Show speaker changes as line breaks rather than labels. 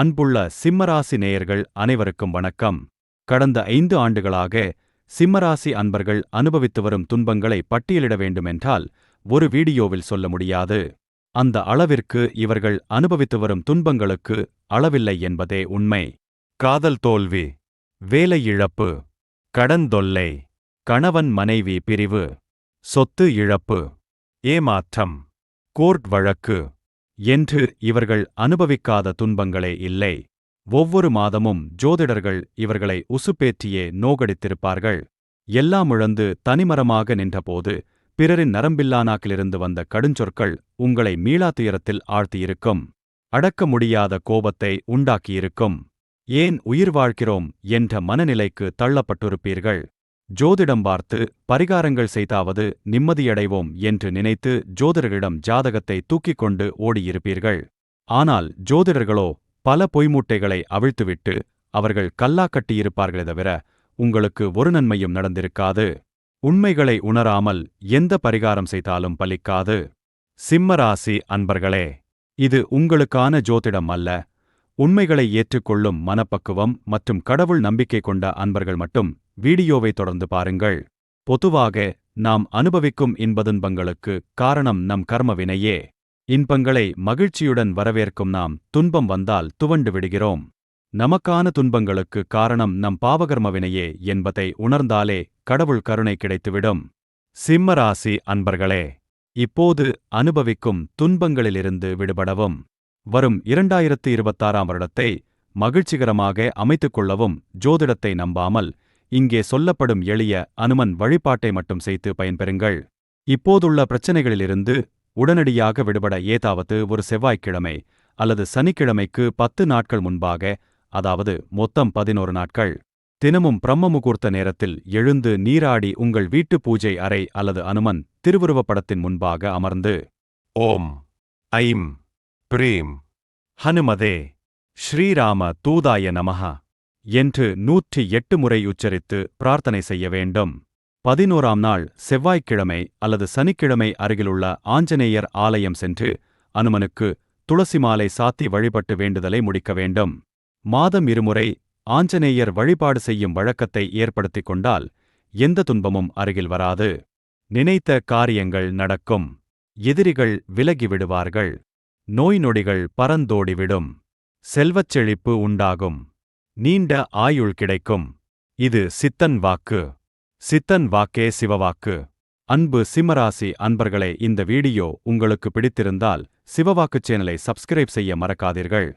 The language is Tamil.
அன்புள்ள சிம்மராசி நேயர்கள் அனைவருக்கும் வணக்கம். கடந்த ஐந்து ஆண்டுகளாக சிம்மராசி அன்பர்கள் அனுபவித்து வரும் துன்பங்களை பட்டியலிட வேண்டுமென்றால் ஒரு வீடியோவில் சொல்ல முடியாது. அந்த அளவிற்கு இவர்கள் அனுபவித்து வரும் துன்பங்களுக்கு அளவில்லை என்பதே உண்மை. காதல் தோல்வி வேலை இழப்பு கடந்தொல்லை கணவன் மனைவி பிரிவு சொத்து இழப்பு ஏமாற்றம் கோர்ட் வழக்கு என்று இவர்கள் அனுபவிக்காத துன்பங்களே இல்லை. ஒவ்வொரு மாதமும் ஜோதிடர்கள் இவர்களை உசுப்பேற்றியே நோகடித்திருப்பார்கள். எல்லாம் இழந்து தனிமரமாக நின்றபோது பிறரின் நரம்பில்லானாக்கிலிருந்து வந்த கடுஞ்சொற்கள் உங்களை மீளா துயரத்தில் ஆழ்த்தியிருக்கும். அடக்க முடியாத கோபத்தை உண்டாக்கியிருக்கும். ஏன் உயிர் வாழ்கிறோம் என்ற மனநிலைக்கு தள்ளப்பட்டிருப்பீர்கள்? ஜோதிடம் பார்த்து பரிகாரங்கள் செய்தாவது நிம்மதியடைவோம் என்று நினைத்து ஜோதிடர்களிடம் ஜாதகத்தை தூக்கிக் கொண்டு ஓடியிருப்பீர்கள். ஆனால் ஜோதிடர்களோ பல பொய்மூட்டைகளை அவிழ்த்துவிட்டு அவர்கள் கல்லா கட்டியிருப்பார்களே தவிர உங்களுக்கு ஒரு நன்மையும் நடந்திருக்காது. உண்மைகளை உணராமல் எந்த பரிகாரம் செய்தாலும் பலிக்காது. சிம்மராசி அன்பர்களே இது உங்களுக்கான ஜோதிடம் அல்ல. உண்மைகளை ஏற்றுக்கொள்ளும் மனப்பக்குவம் மற்றும் கடவுள் நம்பிக்கை கொண்ட அன்பர்கள் மட்டும் வீடியோவை தொடர்ந்து பாருங்கள். பொதுவாக நாம் அனுபவிக்கும் இன்பதுன்பங்களுக்கு காரணம் நம் கர்மவினையே. இன்பங்களை மகிழ்ச்சியுடன் வரவேற்கும் நாம் துன்பம் வந்தால் துவண்டு விடுகிறோம். நமக்கான துன்பங்களுக்கு காரணம் நம் பாவகர்மவினையே என்பதை உணர்ந்தாலே கடவுள் கருணை கிடைத்துவிடும். சிம்மராசி அன்பர்களே இப்போது அனுபவிக்கும் துன்பங்களிலிருந்து விடுபடவும் வரும் இரண்டாயிரத்து இருபத்தாறாம் வருடத்தை மகிழ்ச்சிகரமாக அமைத்துக் கொள்ளவும் ஜோதிடத்தை நம்பாமல் இங்கே சொல்லப்படும் எளிய அனுமன் வழிபாட்டை மட்டும் செய்து பயன்பெறுங்கள். இப்போதுள்ள பிரச்சனைகளிலிருந்து உடனடியாக விடுபட ஏதாவது ஒரு செவ்வாய்க்கிழமை அல்லது சனிக்கிழமைக்கு பத்து நாட்கள் முன்பாக அதாவது மொத்தம் பதினோரு நாட்கள். தினமும் பிரம்ம முகூர்த்த நேரத்தில் எழுந்து நீராடி உங்கள் வீட்டு பூஜை அறை அல்லது அனுமன் திருவுருவப்படத்தின் முன்பாக அமர்ந்து ஓம் ஐம் பிரீம். ஹனுமதே ஸ்ரீராம தூதாய நமஹா. என்று நூற்றி எட்டு முறை உச்சரித்து பிரார்த்தனை செய்ய வேண்டும். பதினோராம் நாள் செவ்வாய்க்கிழமை அல்லது சனிக்கிழமை அருகிலுள்ள ஆஞ்சநேயர் ஆலயம் சென்று அனுமனுக்கு துளசி மாலை சாத்தி வழிபட்டு வேண்டுதலை முடிக்க வேண்டும். மாதம் இருமுறை ஆஞ்சநேயர் வழிபாடு செய்யும் வழக்கத்தை ஏற்படுத்திக் கொண்டால் எந்த துன்பமும் அருகில் வராது. நினைத்த காரியங்கள் நடக்கும். எதிரிகள் விலகிவிடுவார்கள் நோய் நொடிகள் பறந்தோடிவிடும். செல்வச் செழிப்பு உண்டாகும். நீண்ட ஆயுள் கிடைக்கும். இது சித்தன் வாக்கு. சித்தன் வாக்கே சிவவாக்கு. அன்பு சிம்மராசி அன்பர்களே இந்த வீடியோ உங்களுக்கு பிடித்திருந்தால் சிவவாக்கு சேனலை சப்ஸ்கிரைப் செய்ய மறக்காதீர்கள்.